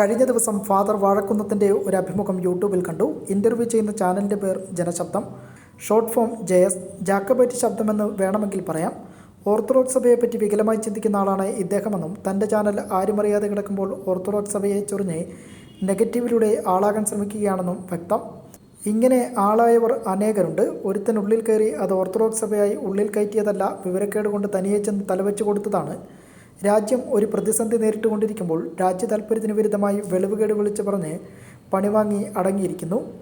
കഴിഞ്ഞ ദിവസം ഫാദർ വാഴക്കുന്നത്തിന്റെ ഒരു അഭിമുഖം യൂട്യൂബിൽ കണ്ടു. ഇന്റർവ്യൂ ചെയ്യുന്ന ചാനലിന്റെ പേർ ജനശബ്ദം. ഷോർട്ട് ഫോം ജയസ്. ജാക്കബൈറ്റ് ശബ്ദമെന്ന് വേണമെങ്കിൽ പറയാം. ഓർത്തഡോക്സ് സഭയെപ്പറ്റി വികലമായി ചിന്തിക്കുന്ന ആളാണ് ഇദ്ദേഹമെന്നും തന്റെ ചാനൽ ആരും അറിയാതെ കിടക്കുമ്പോൾ ഓർത്തഡോക്സ് സഭയെ ചൊറിഞ്ഞ് നെഗറ്റീവിലൂടെ ആളാകാൻ ശ്രമിക്കുകയാണെന്നും വ്യക്തം. ഇങ്ങനെ ആളായവർ അനേകരുണ്ട്. ഒരുത്തൻ ഉള്ളിൽ കയറി അത് ഓർത്തഡോക്സ് സഭയായി ഉള്ളിൽ കയറ്റിയതല്ല വിവരക്കേട് കൊണ്ട് തനിയെ ചെന്ന് തലവെച്ച് കൊടുത്തതാണ്. രാജ്യം ഒരു പ്രതിസന്ധി നേരിട്ടുകൊണ്ടിരിക്കുമ്പോൾ രാജ്യ താൽപ്പര്യത്തിന് വിരുദ്ധമായി വെളിവുകേട് വിളിച്ചു പറഞ്ഞ് പണിവാങ്ങി അടങ്ങിയിരിക്കുന്നു.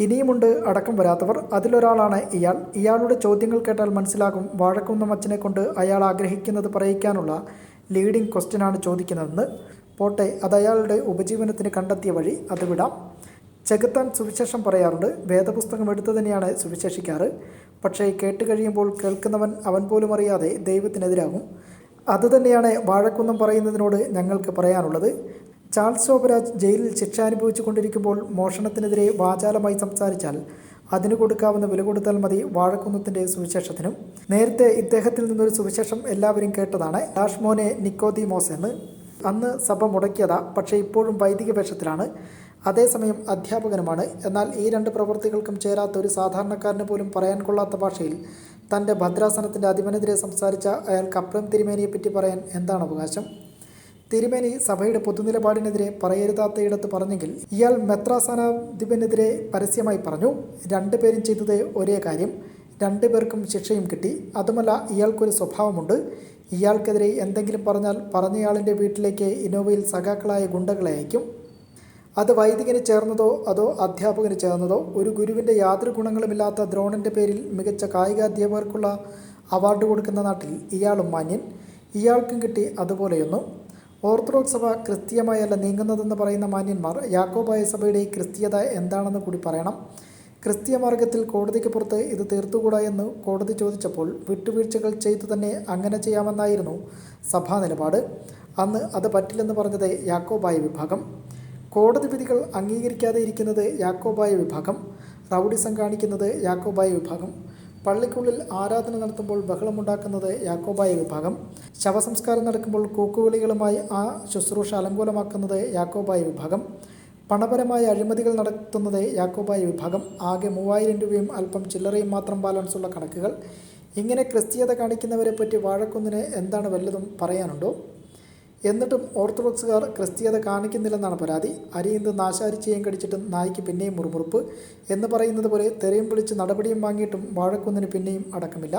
ഇനിയുമുണ്ട് അടക്കം വരാത്തവർ. അതിലൊരാളാണ് ഇയാൾ. ഇയാളുടെ ചോദ്യങ്ങൾ കേട്ടാൽ മനസ്സിലാകും വാഴക്കുന്ന അച്ഛനെ കൊണ്ട് അയാൾ ആഗ്രഹിക്കുന്നത് പറയിക്കാനുള്ള ലീഡിംഗ് ക്വസ്റ്റ്യനാണ് ചോദിക്കുന്നതെന്ന്. പോട്ടെ അത് അയാളുടെ ഉപജീവനത്തിന് കണ്ടെത്തിയ വഴി അത് വിടാം. ചെകുത്താൻ സുവിശേഷം പറയാറുണ്ട്. വേദപുസ്തകം എടുത്തു തന്നെയാണ് സുവിശേഷിക്കാറ്. പക്ഷേ കേട്ട് കഴിയുമ്പോൾ കേൾക്കുന്നവൻ അവൻ പോലും അറിയാതെ ദൈവത്തിനെതിരാകും. അതുതന്നെയാണ് വാഴക്കുന്നം പറയുന്നതിനോട് ഞങ്ങൾക്ക് പറയാനുള്ളത്. ചാൾസ് ശോഭരാജ് ജയിലിൽ ശിക്ഷ അനുഭവിച്ചു കൊണ്ടിരിക്കുമ്പോൾ മോഷണത്തിനെതിരെ വാചാലമായി സംസാരിച്ചാൽ അതിന് കൊടുക്കാവുന്ന വില കൊടുത്താൽ മതി വാഴക്കുന്നത്തിന്റെ സുവിശേഷത്തിനും. നേരത്തെ ഇദ്ദേഹത്തിൽ നിന്നൊരു സുവിശേഷം എല്ലാവരും കേട്ടതാണ്. ഡാഷ്മോനെ നിക്കോദിമോസ് എന്ന്. അന്ന് സഭ മുടക്കിയതാ പക്ഷേ ഇപ്പോഴും വൈദിക വേഷത്തിലാണ്. അതേസമയം അധ്യാപകനുമാണ്. എന്നാൽ ഈ രണ്ട് പ്രവൃത്തികൾക്കും ചേരാത്ത ഒരു സാധാരണക്കാരന് പോലും പറയാൻ കൊള്ളാത്ത ഭാഷയിൽ തന്റെ ഭദ്രാസനത്തിന്റെ അധിപനെതിരെ സംസാരിച്ച അയാൾക്ക് അപ്രം തിരുമേനിയെപ്പറ്റി പറയാൻ എന്താണ് അവകാശം? തിരുമേനി സഭയുടെ പൊതുനിലപാടിനെതിരെ പറയരുതാത്തയിടത്ത് പറഞ്ഞെങ്കിൽ ഇയാൾ മെത്രാസനാധിപനെതിരെ പരസ്യമായി പറഞ്ഞു രണ്ടുപേരും ചെയ്തത് ഒരേ കാര്യം. രണ്ടുപേർക്കും ശിക്ഷയും കിട്ടി. അതുമല്ല ഇയാൾക്കൊരു സ്വഭാവമുണ്ട്. ഇയാൾക്കെതിരെ എന്തെങ്കിലും പറഞ്ഞാൽ പറഞ്ഞയാളിന്റെ വീട്ടിലേക്ക് ഇനോവയിൽ സഖാക്കളായ ഗുണ്ടകളെ അയക്കും. അത് വൈദികന് ചേർന്നതോ അതോ അധ്യാപകന് ചേർന്നതോ ഒരു ഗുരുവിന്റെ യാതൊരു ഗുണങ്ങളുമില്ലാത്ത ദ്രോണന്റെ പേരിൽ മികച്ച കായിക അധ്യാപകർക്കുള്ള അവാർഡ് കൊടുക്കുന്ന നാട്ടിൽ ഇയാളും മാന്യൻ. ഇയാൾക്കും കിട്ടി അതുപോലെയൊന്നും. ഓർത്തഡോക്സ് സഭ ക്രിസ്തീയമായല്ല നീങ്ങുന്നതെന്ന് പറയുന്ന മാന്യന്മാർ യാക്കോബായ സഭയുടെ ക്രിസ്തീയത എന്താണെന്ന് കൂടി പറയണം. ക്രിസ്തീയ മാർഗത്തിൽ കോടതിക്ക് പുറത്ത് ഇത് തീർത്തുകൂടാ എന്ന് കോടതി ചോദിച്ചപ്പോൾ വിട്ടുവീഴ്ചകൾ ചെയ്തു തന്നെ അങ്ങനെ ചെയ്യാമെന്നായിരുന്നു സഭാ നിലപാട്. അന്ന് അത് പറ്റില്ലെന്ന് പറഞ്ഞത് യാക്കോബായ വിഭാഗം. കോടതി വിധികൾ അംഗീകരിക്കാതെ ഇരിക്കുന്നത് യാക്കോബായ വിഭാഗം റൗഡിസം കാണിക്കുന്നത് യാക്കോബായ വിഭാഗം പള്ളിക്കുള്ളിൽ ആരാധന നടത്തുമ്പോൾ ബഹളമുണ്ടാക്കുന്നത് യാക്കോബായ വിഭാഗം ശവസംസ്കാരം നടക്കുമ്പോൾ കൂക്കുവിളികളുമായി ആ ശുശ്രൂഷ അലങ്കോലമാക്കുന്നത് യാക്കോബായ വിഭാഗം പണപരമായ അഴിമതികൾ നടത്തുന്നത് യാക്കോബായ വിഭാഗം ആകെ മൂവായിരം രൂപയും അല്പം ചില്ലറയും മാത്രം ബാലൻസുള്ള കണക്കുകൾ. ഇങ്ങനെ ക്രിസ്തീയത കാണിക്കുന്നവരെ പറ്റി വാഴക്കുന്നിന് എന്താണ് വല്ലതും പറയാനുണ്ടോ? എന്നിട്ടും ഓർത്തഡോക്സുകാർ ക്രിസ്തീയത കാണിക്കുന്നില്ലെന്നാണ് പരാതി. അരിയുന്നത് നാശാരിച്ചയും കടിച്ചിട്ടും നായ്ക്ക് പിന്നെയും മുറുമുറുപ്പ് എന്ന് പറയുന്നത് പോലെ തെരയും പിടിച്ച് നടപടിയും വാങ്ങിയിട്ടും വാഴക്കുന്നിന് പിന്നെയും അടക്കമില്ല.